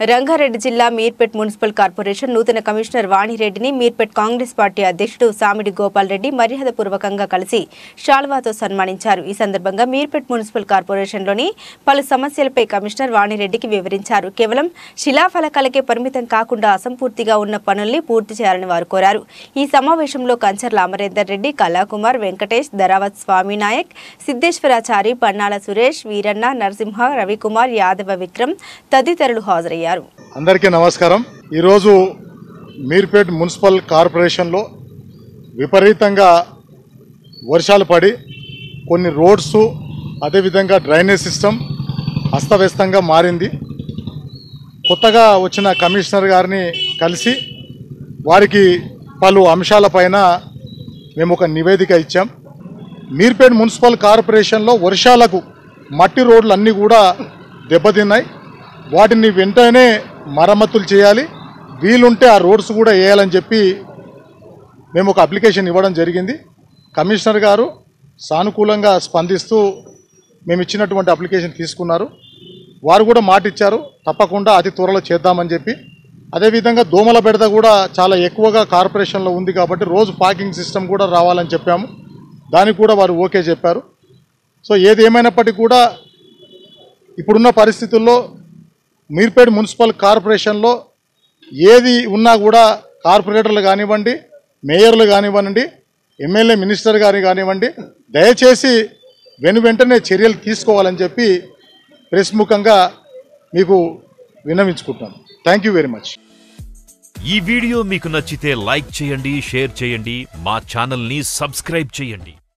రంగారెడ్డి జిల్లా Meerpet municipal corporation నూతన commissioner వాణిరెడ్డిని మీర్పేట్ కాంగ్రెస్ పార్టీ అధ్యక్షుడు సామిడి గోపాల్ రెడ్డి మర్యాదపూర్వకంగా కలిసి షాల్వాతో సన్మానించారు. ఈ సందర్భంగా మీర్పేట్ మున్సిపల్ కార్పొరేషన్లోని పలు సమస్యలపై కమిషనర్ వాణిరెడ్డికి వివరించారు. కేవలం శిలాఫలకాలకే పరిమితం కాకుండా అసంపూర్తిగా ఉన్న పనుల్ని పూర్తి చేయాలని వారు కోరారు. ఈ సమావేశంలో కంచర్ల అమరేందర్ రెడ్డి కళాకుమార్ వెంకటేష్ ధరావత్ స్వామినాయక్ సిద్ధేశ్వరాచారి పన్నాల సురేష్ వీరన్న నరసింహ రవికుమార్ యాదవ విక్రమ్ తదితరులు హాజరయ్యారు. అందరికీ నమస్కారం. ఈరోజు మీర్పేట్ మున్సిపల్ కార్పొరేషన్లో విపరీతంగా వర్షాలు పడి కొన్ని రోడ్స్ అదేవిధంగా డ్రైనేజ్ సిస్టమ్ అస్తవ్యస్తంగా మారింది. కొత్తగా వచ్చిన కమిషనర్ గారిని కలిసి వారికి పలు అంశాలపైన మేము ఒక నివేదిక ఇచ్చాం. మీర్పేట్ మున్సిపల్ కార్పొరేషన్లో వర్షాలకు మట్టి రోడ్లు అన్నీ కూడా దెబ్బతిన్నాయి. వాటిని వెంటనే మరమ్మతులు చేయాలి. వీలుంటే ఆ రోడ్స్ కూడా వేయాలని చెప్పి మేము ఒక అప్లికేషన్ ఇవ్వడం జరిగింది. కమిషనర్ గారు సానుకూలంగా స్పందిస్తూ మేము ఇచ్చినటువంటి అప్లికేషన్ తీసుకున్నారు. వారు కూడా మాట ఇచ్చారు. తప్పకుండా అతి త్వరలో చేద్దామని చెప్పి. అదేవిధంగా దోమల బెడద కూడా చాలా ఎక్కువగా కార్పొరేషన్లో ఉంది కాబట్టి రోజు పార్కింగ్ సిస్టమ్ కూడా రావాలని చెప్పాము. దానికి కూడా వారు ఓకే చెప్పారు. సో ఏది ఏమైనప్పటికీ కూడా ఇప్పుడున్న పరిస్థితుల్లో మీర్పేట మున్సిపల్ కార్పొరేషన్లో ఏది ఉన్నా కూడా కార్పొరేటర్లు కానివ్వండి మేయర్లు కానివ్వండి ఎమ్మెల్యే మినిస్టర్ గారి కానివ్వండి దయచేసి వెను వెంటనే చర్యలు తీసుకోవాలని చెప్పి ప్రెస్ ముఖంగా మీకు విన్నవించుకుంటున్నాను. థ్యాంక్ యూ వెరీ మచ్ ఈ వీడియో మీకు నచ్చితే లైక్ చేయండి షేర్ చేయండి మా ఛానల్ని సబ్స్క్రైబ్ చేయండి.